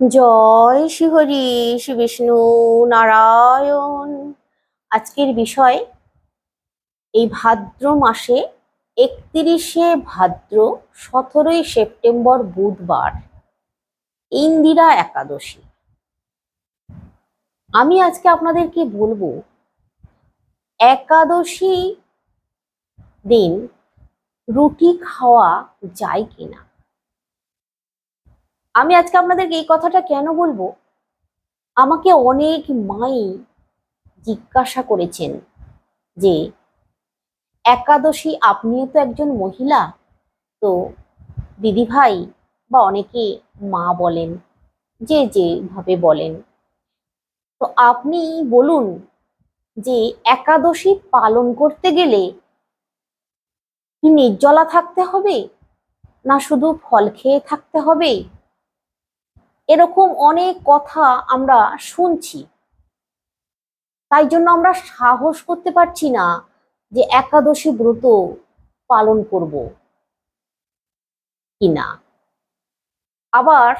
জয় শ্রীহরি শ্রী বিষ্ণু নারায়ণ। আজকের বিষয়, এই ভাদ্র মাসে একত্রিশে ভাদ্র সতেরোই সেপ্টেম্বর বুধবার, ইন্দিরা একাদশী। আমি আজকে আপনাদেরকে বলব, একাদশী দিন রুটি খাওয়া যায় কিনা? আমি আজকে আপনাদেরকে এই কথাটা কেন বলব? আমাকে অনেক মাই জিজ্ঞাসা করেছেন যে, একাদশী আপনিও তো একজন মহিলা, তো দিদি ভাই বা অনেকে মা বলেন, যে যেভাবে বলেন। তো আপনি বলুন যে, একাদশী পালন করতে গেলে কি নির্জলা থাকতে হবে? না শুধু ফল খেয়ে থাকতে হবে? এরকম অনেক কথা আমরা শুনছি। তাই জন্য আমরা সাহস করতে পারছি না যে একাদশী ব্রত পালন করব কিনা। আবার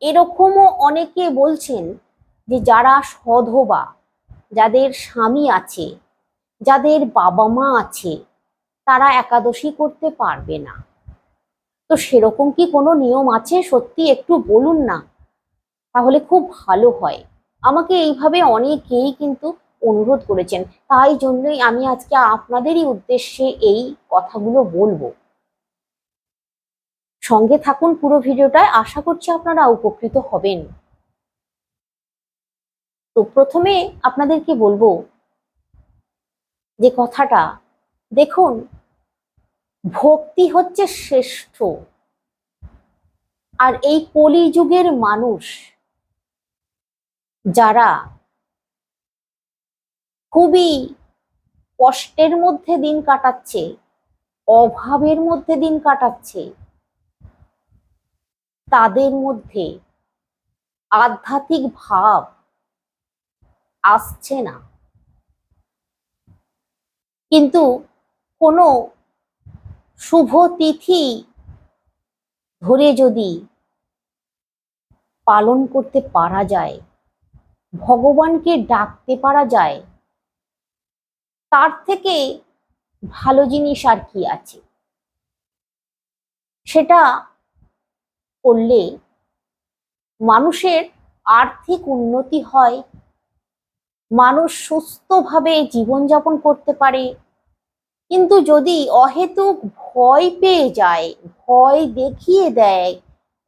এরকমও অনেকে বলছেন যে যারা সধবা, যাদের স্বামী আছে, যাদের বাবা মা আছে, তারা একাদশী করতে পারবে না। তো সেরকম কি কোনো নিয়ম আছে? সত্যি একটু বলুন না। তাহলে খুব ভালো হয়। আমাকে এইভাবে অনেকেই কিন্তু অনুরোধ করেছেন। তাই জন্যই আমি আজকে আপনাদেরই উদ্দেশ্যে এই কথাগুলো বলব। সঙ্গে থাকুন পুরো ভিডিওটায়। আশা করছি আপনারা উপকৃত হবেন। তো প্রথমে আপনাদেরকে বলব যে কথাটা, দেখুন ভক্তি হচ্ছে শ্রেষ্ঠ। আর এই কলিযুগের মানুষ যারা খুবই কষ্টের মধ্যে দিন কাটাচ্ছে, অভাবের মধ্যে দিন কাটাচ্ছে, তাদের মধ্যে আধ্যাত্মিক ভাব আসছে না। কিন্তু কোনো শুভ তিথি ধরে যদি পালন করতে পারা যায়, ভগবানকে ডাকতে পারা যায়, তার থেকে ভালো জিনিস আর কি আছে? সেটা করলে মানুষের আর্থিক উন্নতি হয়, মানুষ সুস্থভাবে জীবনযাপন করতে পারে কিন্তু যদি অহেতুক ভয় পেয়ে যায়, ভয় দেখিয়ে দেয়,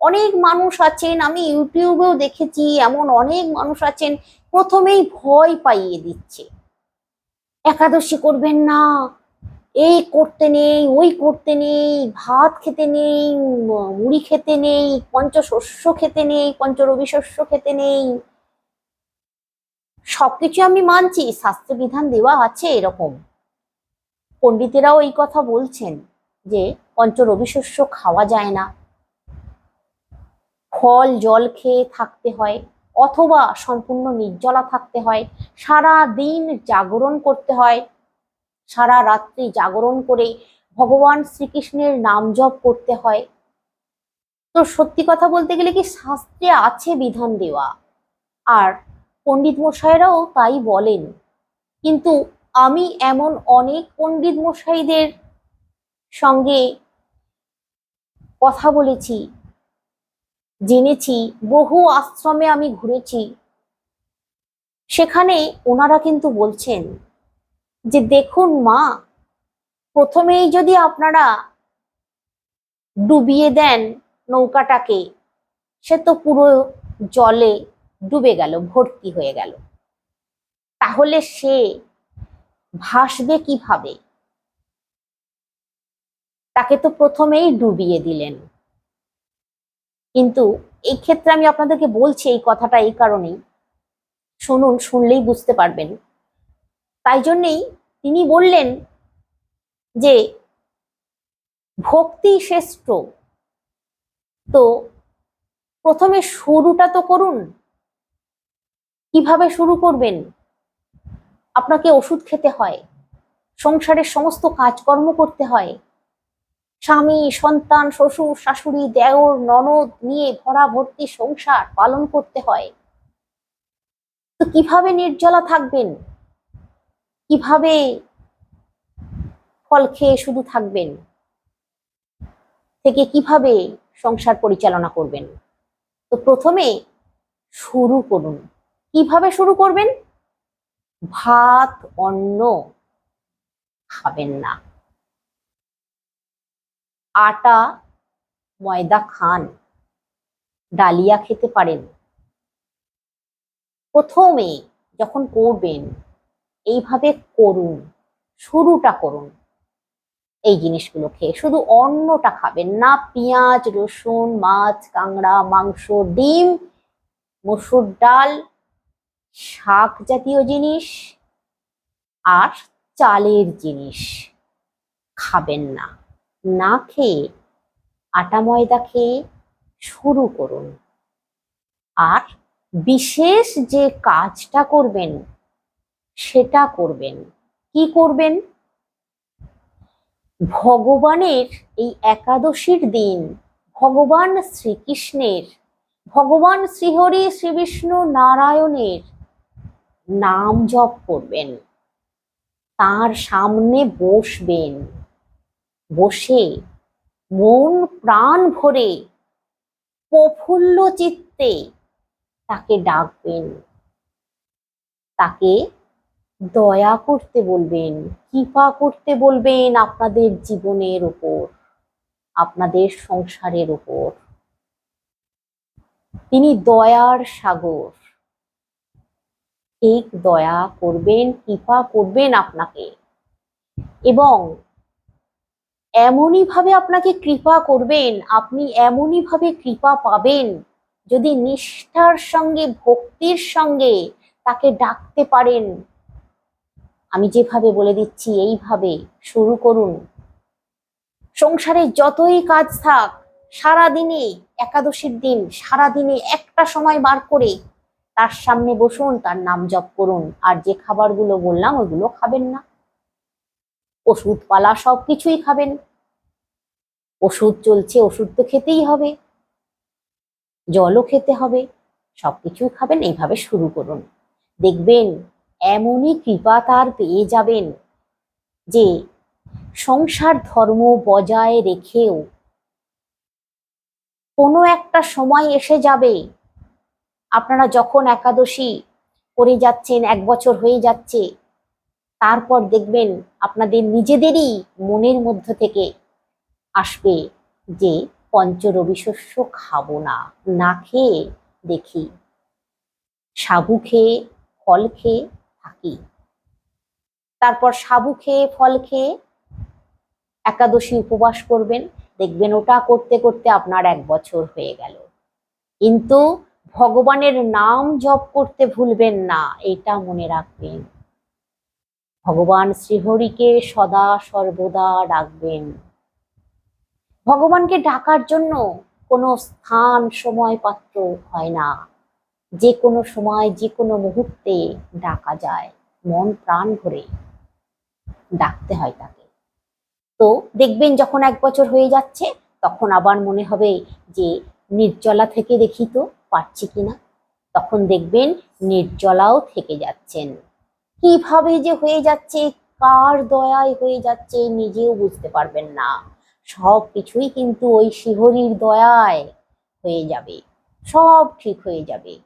অনেক মানুষ আছেন, আমি ইউটিউবেও দেখেছি, এমন অনেক মানুষ আছেন, প্রথমেই ভয় পাইয়ে দিচ্ছে। একাদশী করবেন না, এই করতে নেই, ওই করতে নেই, ভাত খেতে নেই, মুড়ি খেতে নেই, পঞ্চশস্য খেতে নেই, পঞ্চরবি শস্য খেতে নেই। সবকিছু আমি মানছি শাস্ত্র বিধান দেওয়া আছে এরকম। পণ্ডিতেরাও এই কথা বলছেন যে পঞ্চরবি শস্য খাওয়া যায় না। ফল, জল খেয়ে থাকতে হয়, অথবা সম্পূর্ণ নির্জলা থাকতে হয়, সারা দিন জাগরণ করতে হয়, সারা রাত্রি জাগরণ করে ভগবান শ্রীকৃষ্ণের নাম জপ করতে হয়। তো সত্যি কথা বলতে গেলে কি শাস্ত্রে আছে বিধান দেওয়া? আর পণ্ডিত মশাইরাও তাই বলেন। কিন্তু আমি এমন অনেক পণ্ডিত মশাইদের সঙ্গে কথা বলেছি, জেনেছি, বহু আশ্রমে আমি ঘুরেছি। সেখানে ওনারা কিন্তু বলছেন যে, দেখুন মা, প্রথমেই যদি আপনারা ডুবিয়ে দেন নৌকাটাকে, সে তো পুরো জলে ডুবে গেল, ভর্তি হয়ে গেল। তাহলে সে ভাসবে কীভাবে? তাকে তো প্রথমেই ডুবিয়ে দিলেন। কিন্তু এই ক্ষেত্রে আমি আপনাদেরকে বলছি এই কথাটা এই কারণেই। শুনুন, শুনলেই বুঝতে পারবেন। তাই জন্যেই তিনি বললেন যে, ভক্তি শ্রেষ্ঠ। তো প্রথমে শুরুটা তো করুন। কীভাবে শুরু করবেন? আপনাকে ওষুধ খেতে হয়, সংসারের সমস্ত কাজকর্ম করতে হয়। স্বামী, সন্তান, শ্বশুর, শাশুড়ি, দেওর, ননদ নিয়ে ভরা ভর্তি সংসার পালন করতে হয়। তো কীভাবে নির্জলা থাকবেন? কীভাবে ফল খেয়ে শুধু থাকবেন? থেকে কীভাবে সংসার পরিচালনা করবেন? তো প্রথমে শুরু করুন। কীভাবে শুরু করবেন? ভাত অন্ন খাবেন না। আটা, ময়দা খান, ডালিয়া খেতে পারেন। প্রথমে যখন করবেন, এইভাবে করুন, শুরুটা করুন। এই জিনিসগুলো খেয়ে শুধু অন্নটা খাবেন না, পেঁয়াজ, রসুন, মাছ, কাঁকড়া, মাংস, ডিম, মসুর ডাল শাক জাতীয় জিনিস আর চালের জিনিস খাবেন না। না খেয়ে আটা ময়দা খেয়ে শুরু করুন। আর বিশেষ যে কাজটা করবেন, সেটা করবেন। কি করবেন? ভগবানের এই একাদশীর দিন, ভগবান শ্রীকৃষ্ণের, ভগবান শ্রীহরি শ্রী বিষ্ণু নারায়ণের নাম জপ করবেন। তার সামনে বসবেন। বসে মন প্রাণ ভরে প্রফুল্ল চিত্তে তাকে ডাকবেন। তাকে দয়া করতে বলবেন, কৃপা করতে বলবেন আপনাদের জীবনের উপর, আপনাদের সংসারের উপর। তিনি দয়ার সাগর। ঠিক দয়া করবেন, কৃপা করবেন আপনাকে। এবং এমনই ভাবে আপনাকে কৃপা করবেন, আপনি এমনই ভাবে কৃপা পাবেন, যদি নিষ্ঠার সঙ্গে, ভক্তির সঙ্গে তাকে ডাকতে পারেন। আমি যেভাবে বলে দিচ্ছি, এইভাবে শুরু করুন। সংসারে যতই কাজ থাক সারা দিনে একাদশীর দিন সারা দিনে একটা সময় বার করে তার সামনে বসুন, তার নাম জপ করুন, আর যে খাবারগুলো বললাম ওগুলো খাবেন না। ওষুধ পালা সব কিছুই খাবেন। ওষুধ চলছে, ওষুধ তো খেতেই হবে। জলও খেতে হবে সব কিছুই খাবেন, এইভাবে শুরু করুন। দেখবেন এমনই কৃপা তার পেয়ে যাবেন যে সংসার ধর্ম বজায় রেখেও কোনো একটা সময় এসে যাবে। আপনারা যখন একাদশী করে যাচ্ছেন, এক বছর হয়ে যাচ্ছে, তারপর দেখবেন আপনাদের নিজেদেরই মনের মধ্য থেকে আসবে যে পঞ্চ শস্য খাব না না খেয়ে দেখি। সাবু খেয়ে, ফল খেয়ে থাকি। তারপর সাবু খেয়ে, ফল খেয়ে একাদশী উপবাস করবেন, দেখবেন ওটা করতে করতে আপনার এক বছর হয়ে গেল। কিন্তু ভগবানের নাম জপ করতে ভুলবেন না, এটা মনে রাখবেন। ভগবান শ্রীহরিকে সদা সর্বদা ডাকবেন। ভগবানকে ডাকার জন্য কোনো স্থান সময় পাত্র হয় না। যে কোনো সময়, যে কোনো মুহূর্তে ডাকা যায়, মন প্রাণ ভরে ডাকতে হয় তাকে। তো দেখবেন যখন এক বছর হয়ে যাচ্ছে, তখন আবার মনে হবে যে নির্জলা থেকে দেখি তো পারছি কিনা? তখন দেখবেন নির্জলাও থেকে যাচ্ছেন। কীভাবে যে হয়ে যাচ্ছে, কার দয়ায় হয়ে যাচ্ছে নিজেও বুঝতে পারবেন না। সব কিছুই কিন্তু ওই শিহরির দয়ায় হয়ে যাবে। সব ঠিক হয়ে যাবে।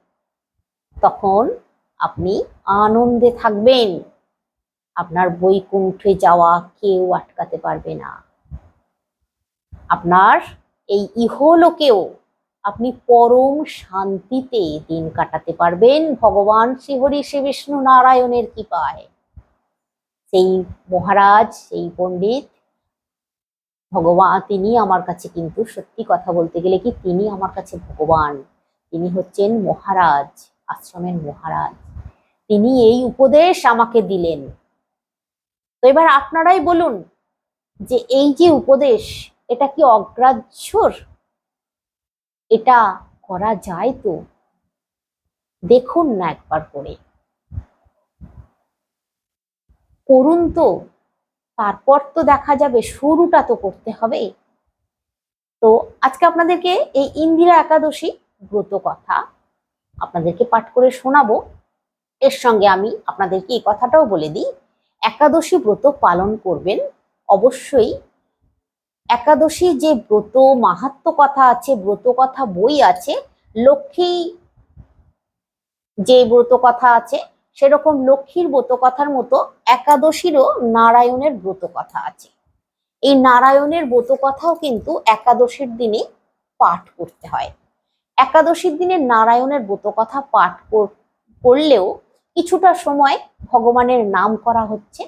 তখন আপনি আনন্দে থাকবেন। আপনার বৈকুণ্ঠে যাওয়া কেউ আটকাতে পারবে না। আপনার এই ইহলোকেও আপনি পরম শান্তিতে দিন কাটাতে পারবেন। ভগবান শ্রীহরি শ্রী বিষ্ণু নারায়ণের কৃপায়। সেই মহারাজ, সেই পণ্ডিত, ভগবান, তিনি আমার কাছে কিন্তু সত্যি কথা বলতে গেলে কি তিনি আমার কাছে ভগবান। তিনি হচ্ছেন মহারাজ, আশ্রমের মহারাজ। তিনি এই উপদেশ আমাকে দিলেন। তো এবার আপনারাই বলুন যে এই যে উপদেশ, এটা কি অগ্রাহ্যর এটা করা যায় তো? দেখুন না একবার করে। করুন তো। তারপর তো দেখা যাবে শুরুটা তো করতে হবে। তো আজকে আপনাদেরকে এই ইন্দিরা একাদশী ব্রত কথা আপনাদেরকে পাঠ করে শোনাবো। এর সঙ্গে আমি আপনাদেরকে এই কথাটাও বলে দিই, একাদশী ব্রত পালন করবেন অবশ্যই একাদশী যে ব্রত মাহাত্ম কথা আছে, ব্রত কথা বই আছে, লক্ষ্মী যে ব্রত কথা আছে, সেরকম লক্ষ্মীর ব্রত কথার মতো একাদশীরও নারায়ণের ব্রত কথা আছে। এই নারায়ণের ব্রত কথাও কিন্তু একাদশীর দিনে পাঠ করতে হয়। একাদশীর দিনে নারায়ণের ব্রত কথা পাঠ কর- করলেও কিছুটা সময় ভগবানের নাম করা হচ্ছে।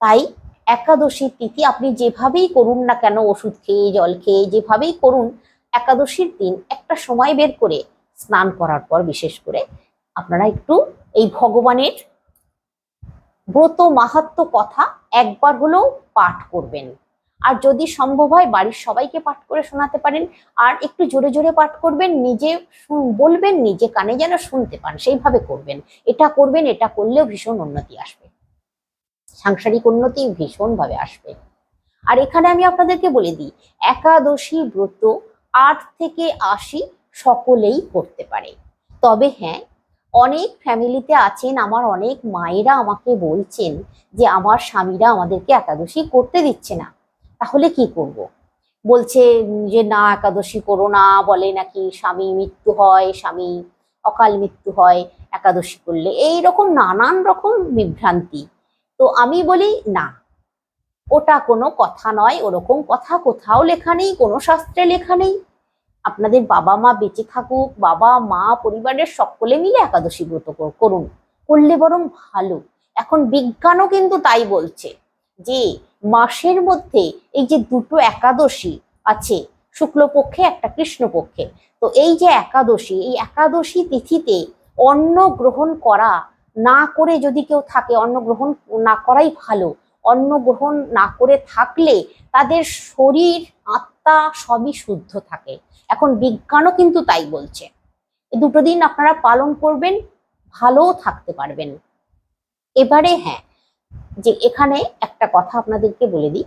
তাই একাদশীর তিথি আপনি যেভাবেই করুন না কেন, ওষুধ খেয়ে, জল খেয়ে, যেভাবেই করুন, একাদশীর দিন একটা সময় বের করে স্নান করার পর বিশেষ করে আপনারা একটু এই ভগবানের ব্রত মাহাত্ম কথা একবার হলেও পাঠ করবেন। আর যদি সম্ভব হয়, বাড়ির সবাইকে পাঠ করে শোনাতে পারেন। আর একটু জোরে জোরে পাঠ করবেন, নিজে বলবেন, নিজে কানে যেন শুনতে পান, সেইভাবে করবেন। এটা করবেন, এটা করলেও ভীষণ উন্নতি আসবে। সাংসারিক উন্নতি ভীষণভাবে আসবে। আর এখানে আমি আপনাদেরকে বলে দিই, একাদশী ব্রত আট থেকে আশি সকলেই করতে পারে। তবে হ্যাঁ অনেক ফ্যামিলিতে আছেন, আমার অনেক মায়েরা আমাকে বলছেন যে, আমার স্বামীরা আমাদেরকে একাদশী করতে দিচ্ছে না। তাহলে কি করব। বলছে যে, না, একাদশী করো না। বলে নাকি, স্বামী মৃত্যু হয়, স্বামী অকাল মৃত্যু হয়, একাদশী করলে। এই রকম নানান রকম বিভ্রান্তি। তো আমি বলি, না, ওটা কোনো কথা নয়, ওরকম কথা কোথাও লেখা নেই, কোনো শাস্ত্রে লেখা নেই। আপনাদের বাবা মা বেঁচে থাকুক, বাবা, মা, পরিবারের সকলে মিলে একাদশী ব্রত করুন। করলে বরং ভালো। এখন বিজ্ঞানও কিন্তু তাই বলছে যে, মাসের মধ্যে এই যে দুটো একাদশী আছে, শুক্লপক্ষে একটা কৃষ্ণপক্ষে, তো এই যে একাদশী, এই একাদশী তিথিতে অন্ন গ্রহণ করা না করে যদি কেউ থাকে, অন্ন গ্রহণ না করাই ভালো। অন্ন গ্রহণ না করে থাকলে তাদের শরীর, আত্মা সবই শুদ্ধ থাকে। এখন বিজ্ঞানও কিন্তু তাই বলছে। এই দুটো দিন আপনারা পালন করবেন, ভালোও থাকতে পারবেন। এবারে হ্যাঁ যে এখানে একটা কথা আপনাদেরকে বলে দিই।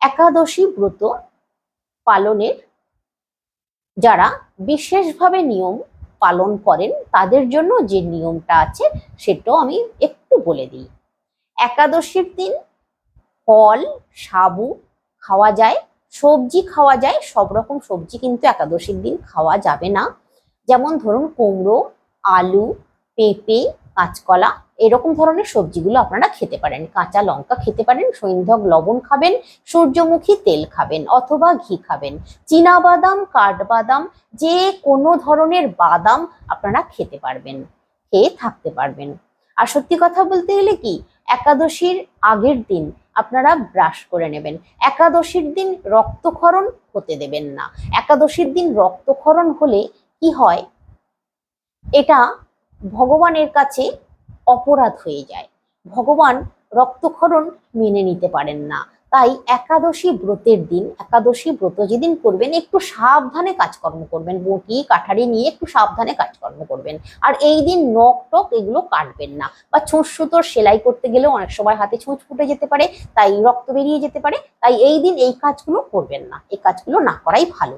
একাদশী ব্রত পালনের যারা বিশেষভাবে নিয়ম পালন করেন, তাদের জন্য যে নিয়মটা আছে সেটাও আমি একটু বলে দিই। একাদশীর দিন ফল, সাবু খাওয়া যায়, সবজি খাওয়া যায়, সব রকম সবজি কিন্তু একাদশীর দিন খাওয়া যাবে না। যেমন ধরুন কুমড়ো, আলু, পেঁপে কাঁচকলা, এরকম ধরনের সবজিগুলো আপনারা খেতে পারেন। কাঁচা লঙ্কা খেতে পারেন সৈন্ধক লবণ খাবেন, সূর্যমুখী তেল খাবেন অথবা ঘি খাবেন। বাদাম কাঠবাদাম, যে কোনো ধরনের বাদাম আপনারা খেতে পারবেন, খেয়ে থাকতে পারবেন। আর সত্যি কথা বলতে গেলে কি, একাদশীর আগের দিন আপনারা ব্রাশ করে নেবেন। একাদশীর দিন রক্তক্ষরণ হতে দেবেন না। একাদশীর দিন রক্তক্ষরণ হলে কি হয়? এটা ভগবানের কাছে অপরাধ হয়ে যায়। ভগবান রক্তক্ষরণ মেনে নিতে পারেন না। তাই একাদশী ব্রতের দিন, একাদশী ব্রত যেদিন করবেন, একটু সাবধানে কাজকর্ম করবেন। বটি, কাঠারি নিয়ে একটু সাবধানে কাজকর্ম করবেন। আর এই দিন নখ টক এগুলো কাটবেন না। বা ছুঁচ সুতোর সেলাই করতে গেলেও অনেক সময় হাতে ছুঁচ ফুটে যেতে পারে, তাই রক্ত বেরিয়ে যেতে পারে। তাই এই দিন এই কাজগুলো করবেন না। এই কাজগুলো না করাই ভালো।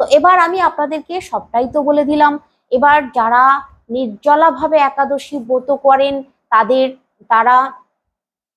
তো এবার আমি আপনাদেরকে সবটাই তো বলে দিলাম। এবার যারা নির্জলাভাবে একাদশী ব্রত করেন, তাদের, তারা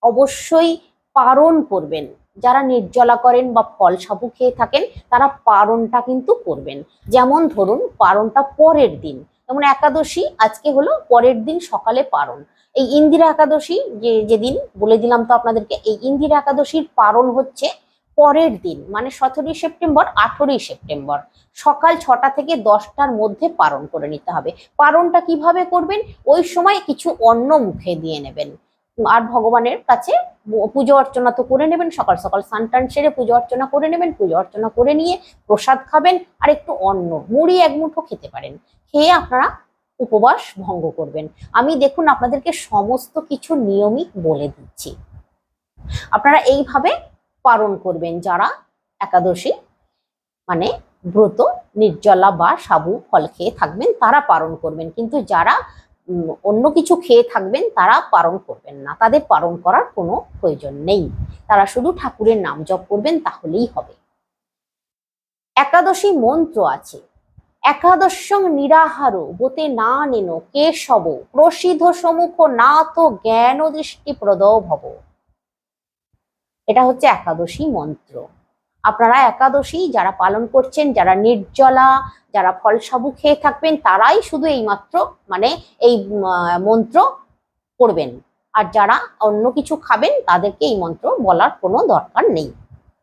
অবশ্যই পারণ করবেন। যারা নির্জলা করেন বা ফল সাবু খেয়ে থাকেন, তারা পারণটা কিন্তু করবেন। যেমন ধরুন, পারণটা পরের দিন। যেমন একাদশী, আজকে হলো পরের দিন সকালে পারণ। এই ইন্দিরা একাদশী যে, যেদিন বলে দিলাম তো আপনাদেরকে, এই ইন্দিরা একাদশীর পারণ হচ্ছে পরের দিন মানে সতেরোই সেপ্টেম্বর, আঠেরোই সেপ্টেম্বর। সকাল ছটা থেকে দশটার মধ্যে পালন করে নিতে হবে। পালনটা কীভাবে করবেন? ওই সময় কিছু অন্ন মুখে দিয়ে নেবেন। আর ভগবানের কাছে পুজো অর্চনা তো করে নেবেন, সকাল সকাল স্নান টান সেরে পুজো অর্চনা করে নেবেন, পুজো অর্চনা করে নিয়ে প্রসাদ খাবেন আর একটু অন্ন, মুড়ি এক মুঠো খেতে পারেন। খেয়ে আপনারা উপবাস ভঙ্গ করবেন। আমি দেখুন, আপনাদেরকে সমস্ত কিছু নিয়মিত বলে দিচ্ছি। আপনারা এইভাবে পালন করবেন যারা একাদশী মানে ব্রত, নির্জলা বা সাবু ফল খেয়ে থাকবেন, তারা পালন করবেন। কিন্তু যারা অন্য কিছু খেয়ে থাকবেন, তারা পালন করবেন না। তাদের পালন করার কোনো প্রয়োজন নেই। তারা শুধু ঠাকুরের নাম জপ করবেন, তাহলেই হবে। একাদশী মন্ত্র আছে। একাদশং নিরাহার বোতে না নেন কেশব, প্রসিদ্ধ সমুখ না তো জ্ঞান দৃষ্টি প্রদ ভব। এটা হচ্ছে একাদশী মন্ত্র। আপনারা একাদশী যারা পালন করছেন, যারা নির্জলা, যারা ফল সাবু খেয়ে থাকবেন, তারাই শুধু এই মাত্র মানে এই মন্ত্র করবেন আর যারা অন্য কিছু খাবেন, তাদেরকে এই মন্ত্র বলার কোনো দরকার নেই।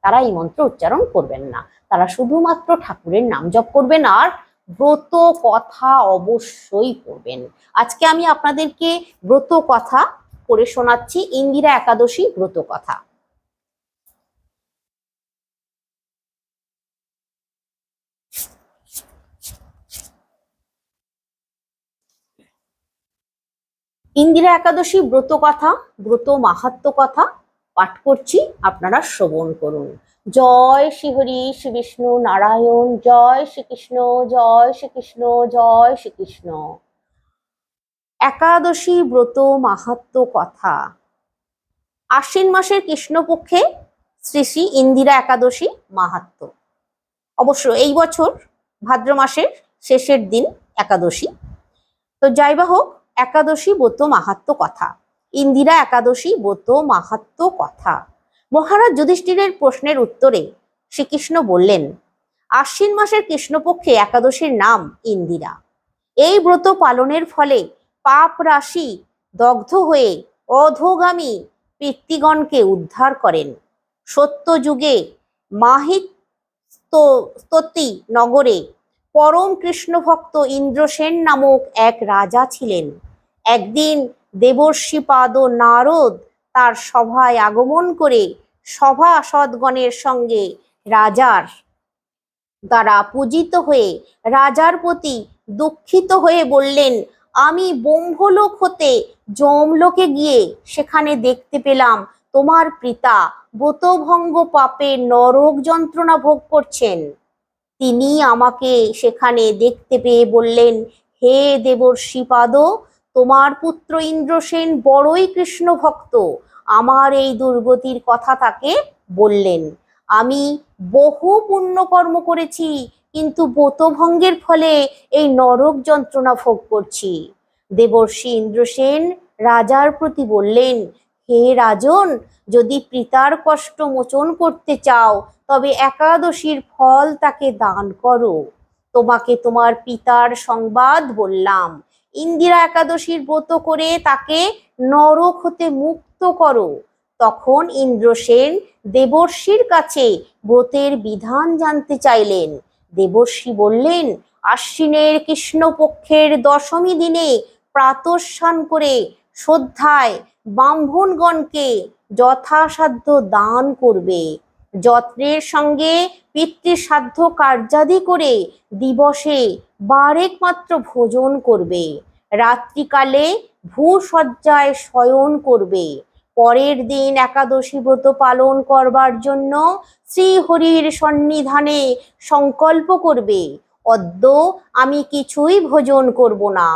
তারা এই মন্ত্র উচ্চারণ করবেন না। তারা শুধুমাত্র ঠাকুরের নাম জপ করবেন আর ব্রত কথা অবশ্যই পড়বেন। আজকে আমি আপনাদেরকে ব্রত কথা পড়ে শোনাচ্ছি, ইন্দিরা একাদশী ব্রত কথা। ইন্দিরা একাদশী ব্রত কথা, ব্রত মাহাত্ম কথা পাঠ করছি, আপনারা শ্রবণ করুন। জয় শ্রীহরি শ্রী বিষ্ণু নারায়ণ, জয় শ্রীকৃষ্ণ জয় শ্রীকৃষ্ণ জয় শ্রীকৃষ্ণ একাদশী ব্রত মাহাত্ম কথা। আশ্বিন মাসের কৃষ্ণপক্ষে শ্রী শ্রী ইন্দিরা একাদশী মাহাত্ম। অবশ্য এই বছর ভাদ্র মাসের শেষের দিন একাদশী। তো যাই হোক একাদশী ব্রত মাহাত্ম কথা। ইন্দিরা একাদশী ব্রত মাহাত্ম কথা। মহারাজ যুধিষ্ঠিরের প্রশ্নের উত্তরে শ্রীকৃষ্ণ বললেন, আশ্বিন মাসের কৃষ্ণপক্ষে একাদশীর নাম ইন্দিরা। এই ব্রত পালনের ফলে পাপ রাশি দগ্ধ হয়ে অধোগামী পিতৃগণকে উদ্ধার করেন। সত্য যুগে মাহিত স্ততি নগরে পরম কৃষ্ণ ভক্ত ইন্দ্রসেন নামক এক রাজা ছিলেন। একদিন দেবর্ষিপাদ নারদ তার সভায় আগমন করে সভা সদগণের সঙ্গে রাজার দ্বারা পূজিত হয়ে রাজার প্রতি দুঃখিত হয়ে বললেন, আমি ব্রহ্মলোক হতে যমলোকে গিয়ে সেখানে দেখতে পেলাম। তোমার পিতা ব্রতভঙ্গ পাপে নরক যন্ত্রণা ভোগ করছেন। তিনি আমাকে সেখানে দেখতে পেয়ে বললেন, হে দেবর্ষিপাদ তোমার পুত্র ইন্দ্রসেন বড়ই কৃষ্ণ ভক্ত। আমার এই দুর্গতির কথা তাকে বললেন। আমি বহু পুণ্যকর্ম করেছি, কিন্তু বোতভঙ্গের ফলে এই নরক যন্ত্রণা ভোগ করছি। দেবর্ষি ইন্দ্রসেন রাজার প্রতি বললেন, হে রাজন, যদি পিতার কষ্ট মোচন করতে চাও, তবে একাদশীর ফল তাকে দান করো। তোমাকে তোমার পিতার সংবাদ বললাম। ইন্দিরা একাদশীর ব্রত করে তাকে নরক হতে মুক্ত করো। তখন ইন্দ্রসেন দেবর্ষির কাছে ব্রতের বিধান জানতে চাইলেন। দেবর্ষি বললেন, আশ্বিনের কৃষ্ণপক্ষের দশমী দিনে প্রাতঃস্নান করে শ্রদ্ধায় ব্রাহ্মণগণকে যথাসাধ্য দান করবে। যত্নের সঙ্গে পিতৃসাধ্য কার্যাদি করে দিবসে বারেক মাত্র ভোজন করবে। রাত্রিকালে ভূসজ্জায় শয়ন করবে। পরের দিন একাদশী ব্রত পালন করবার জন্য শ্রীহরির সন্নিধানে সংকল্প করবে। অদ্য আমি কিছুই ভোজন করব না।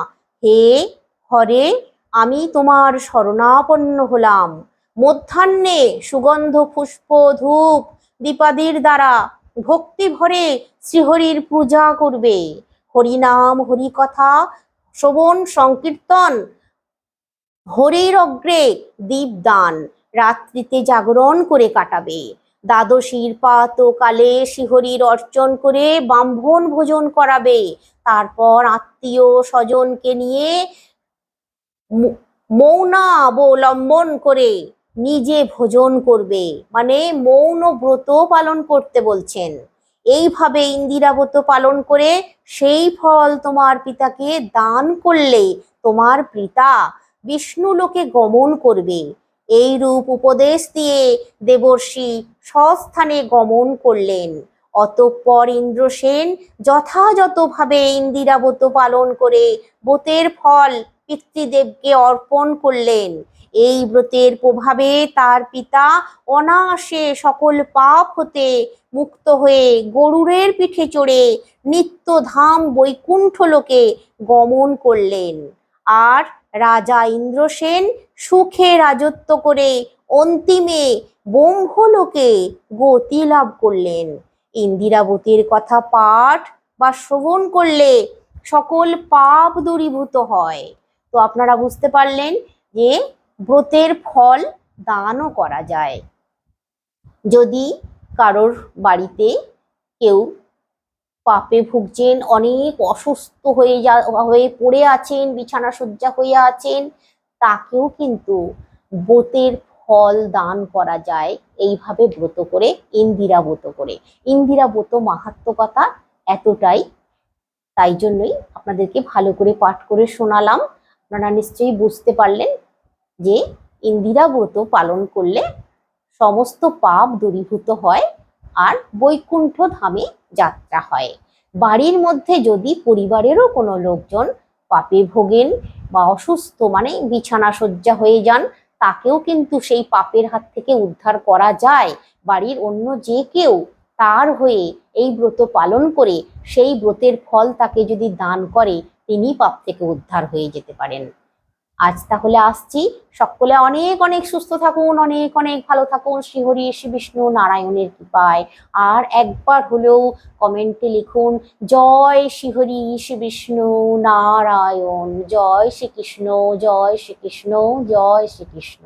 হে হরে, আমি তোমার শরণাপন্ন হলাম। মধ্যাহ্নে সুগন্ধ, পুষ্প, ধূপ, দীপাদির দ্বারা ভক্তি ভরে শ্রীহরির পূজা করবে। হরিনাম, হরিকথা, শ্রবণ, সংকীর্তন হরির অগ্রে দীপদান, রাত্রিতে জাগরণ করে কাটাবে। দ্বাদশীর পাত কালে শিহরির অর্চন করে ব্রাহ্মণ ভোজন করাবে। তারপর আত্মীয় স্বজনকে নিয়ে মৌ- মৌনাবলম্বন করে নিজে ভোজন করবে। মানে মৌন ব্রত পালন করতে বলছেন। এইভাবে ইন্দিরা ব্রত পালন করে সেই ফল তোমার পিতাকে দান করলে তোমার পিতা বিষ্ণু লোকে গমন করবে। এই রূপ উপদেশ দিয়ে দেবর্ষি স্বস্থানে গমন করলেন। অতঃপর ইন্দ্রসেন যথাযথভাবে ইন্দিরা ব্রত পালন করে ব্রতের ফল পিতৃদেবকে অর্পণ করলেন। এই ব্রতের প্রভাবে তার পিতা অনায়াসে সকল পাপ হতে মুক্ত হয়ে গরুরের পিঠে চড়ে নিত্যধাম বৈকুণ্ঠ লোকে গমন করলেন। আর রাজা ইন্দ্রসেন সুখে রাজত্ব করে অন্তিমে ব্রহ্মলোকে গতি লাভ করলেন। ইন্দিরাবতীর কথা পাঠ বা শ্রবণ করলে সকল পাপ দূরীভূত হয়। তো আপনারা বুঝতে পারলেন যে ব্রতের ফল দানও করা যায়। যদি কারোর বাড়িতে কেউ পাপে ভুগছেন, অনেক অসুস্থ হয়ে যা, হয়ে পড়ে আছেন, বিছানা শয্যা হয়ে আছেন, তাকেও কিন্তু ব্রতের ফল দান করা যায়। এইভাবে ব্রত করে, ইন্দিরা ব্রত করে। ইন্দিরা ব্রত মাহাত্ম কথা এতটাই। তাই জন্যই আপনাদেরকে ভালো করে পাঠ করে শোনালাম। আপনারা নিশ্চয়ই বুঝতে পারলেন যে ইন্দিরা ব্রত পালন করলে সমস্ত পাপ দূরীভূত হয় আর বৈকুণ্ঠ ধামে যাত্রা হয়। বাড়ির মধ্যে যদি পরিবারেরও কোনো লোকজন পাপে ভোগেন বা অসুস্থ মানে বিছানা শয্যা হয়ে যান, তাকেও কিন্তু সেই পাপের হাত থেকে উদ্ধার করা যায়। বাড়ির অন্য যে কেউ তার হয়ে এই ব্রত পালন করে, সেই ব্রতের ফল তাকে যদি দান করে, তিনি পাপ থেকে উদ্ধার হয়ে যেতে পারেন। আজ তাহলে আসছি। সকলে অনেক অনেক সুস্থ থাকুন, অনেক অনেক ভালো থাকুন। শ্রীহরি শ্রী বিষ্ণু নারায়ণের কৃপায়। আর একবার হলেও কমেন্টে লিখুন, জয় শ্রীহরি শ্রী বিষ্ণু নারায়ণ। জয় শ্রীকৃষ্ণ জয় শ্রীকৃষ্ণ জয় শ্রীকৃষ্ণ